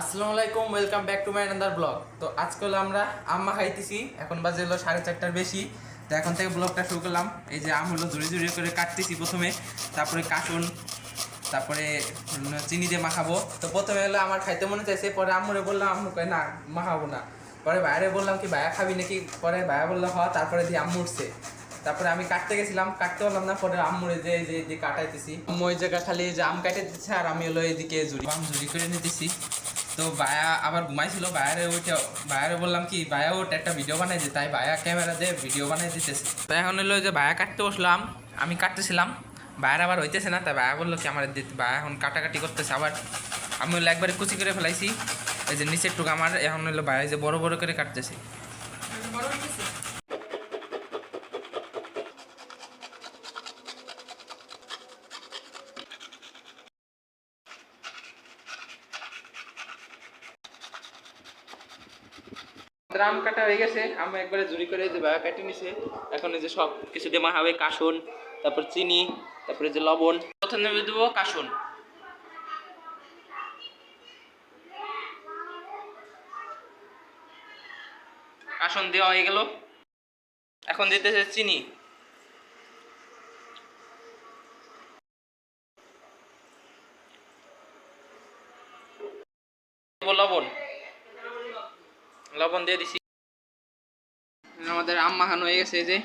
আসসালামু আলাইকুম welcome back to my another blog তো আজকে হলো আমরা আম্মা খাইতেছি এখন বাজে হলো সাড়ে চারটার বেশি। তো এখন থেকে ব্লগটা শুরু করলাম। এই যে আম হলো ঝুড়ি ঝুড়ি করে কাটতেছি প্রথমে, তারপরে কাটুন তারপরে চিনি দিয়ে মাখাবো। তো প্রথমে হলো আমার খাইতে মনে চাইছে, পরে আম্মুরে বললাম, আম্মু কয়, না, মাখাবো না। পরে বাইরে বললাম কি, ভাইয়া খাবি নাকি? পরে ভাইয়া বলল, হ। তারপরে দিয়ে আম্মু উঠছে। তারপরে আমি কাটতে গেছিলাম, কাটতে পারলাম না, পরে আম্মুরে যে যে যে কাটাইতেছি। আম্মু ওই জায়গা খালি যে আম কাটে দিচ্ছে আর আমি হলো এদিকে ঝুড়ি, আম ঝুড়ি করে নিতেছি। তো বায়া আবার ঘুমাইছিল বায়ারে ওইটা বায়ারে বললাম কি বায়া ওটা একটা ভিডিও বানাই তাই বায়া ক্যামেরা দিয়ে ভিডিও বানাই দিতেছে। তাই এখন হলো যে বায়া কাটতে বসলাম, আমি কাটতেছিলাম বায়ার আবার হইতেছে না, তাই বায়া বলল কি, আমার দিতে বায়া এখন কাটাকাটি করতেছে আবার। আমি হলো একবারে কুচি করে ফেলাইছি, এই যে নিচের টুক আমার, এখন হলো বায়া যে বড় বড় করে কাটতেছে। আম কাটা হয়ে গেছে আম একবারে জুড়ি করে যে বাবা কাটি নিছে। এখন এই যে সব কিছু দিয়ে মাখাবে, কাসুন, তারপর চিনি, তারপরে যে লবণ। প্রথমে দেবো কাসুন। কাসন দেওয়া হয়ে গেল। এখন দিতেছে চিনি। লবণ। লবণ দিয়ে দিছি। আমাদের আম মাখানো হয়ে গেছে যে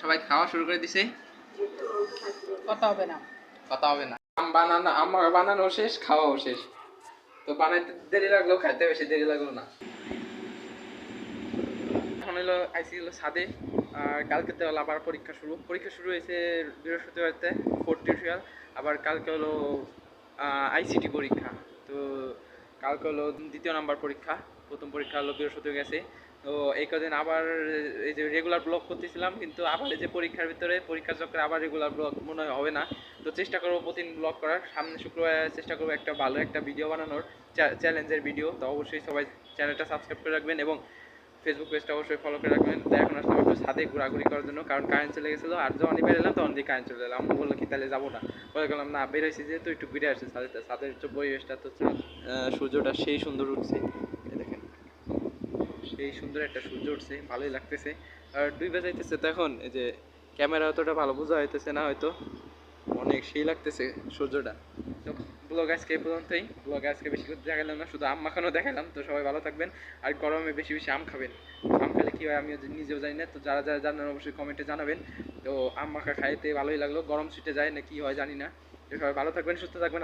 সবাই খাওয়া শুরু করে দিছে। কথা হবে না। কথা হবে না। আম বানানো আম বানানো শেষ খাওয়াও শেষ। তো বানাইতে দেরি লাগল খাইতে বেশি দেরি লাগল না। এখন হলো আইসি হলো সাদে আর কালকে তো আবার পরীক্ষা শুরু। পরীক্ষা শুরু হয়েছে বৃহস্পতিবারতে ফোর্থ টিউশন আবার কালকে হলো আইসিটি পরীক্ষা। কালকে হলো দ্বিতীয় নাম্বার পরীক্ষা, প্রথম পরীক্ষা হলো বৃহস্পতি গেছে। তো এই কদিন আবার এই যে রেগুলার ব্লগ করতেছিলাম, কিন্তু আবার এই যে পরীক্ষার ভিতরে পরীক্ষার চক্রে আবার রেগুলার ব্লগ মনে হয় হবে না। তো চেষ্টা করব প্রতিদিন ব্লগ করার। সামনে শুক্রবার চেষ্টা করব একটা ভালো একটা ভিডিও বানানোর চ্যালেঞ্জের ভিডিও তো অবশ্যই সবাই চ্যানেলটা সাবস্ক্রাইব করে রাখবেন এবং ফেসবুক পেজটা অবশ্যই ফলো করে রাখবেন। তো এখন আসলাম একটু ছাদে ঘোরাঘুরি করার জন্য, কারণ কারেন্ট চলে গেছিল আর যখন বের এলাম তখন দিয়ে কারেন্ট চলে এলাম বলল কি, তাহলে যাব না। বলে গেলাম না বের হয়েছি যেহেতু, একটু ঘুরে আসছে ছাদে। ছাদের যে পরিবেশটা, তো সূর্যটা সেই সুন্দর উঠছে। দেখেন, সেই সুন্দর একটা সূর্য উঠছে, ভালোই লাগতেছে। আর দুই বাজাইতেছে তো এখন, এই যে ক্যামেরা অতটা ভালো বোঝা হইতেছে না হয়তো। অনেক সেই লাগতেছে সূর্যটা। তো ব্লগ আজকে এই পর্যন্তই। ব্লগ আজকে বেশি করে দেখালাম না, শুধু আম মাখানো দেখালাম। তো সবাই ভালো থাকবেন। আর গরমে বেশি বেশি আম খাবেন। আম খেলে কী হয় আমি নিজেও জানি না। তো যারা যারা জানেন অবশ্যই কমেন্টে জানাবেন। তো আম মাখা খাইতে ভালোই লাগল। গরম ছুটে যায় না, কি হয় জানি না। তো সবাই ভালো থাকবেন, সুস্থ থাকবেন।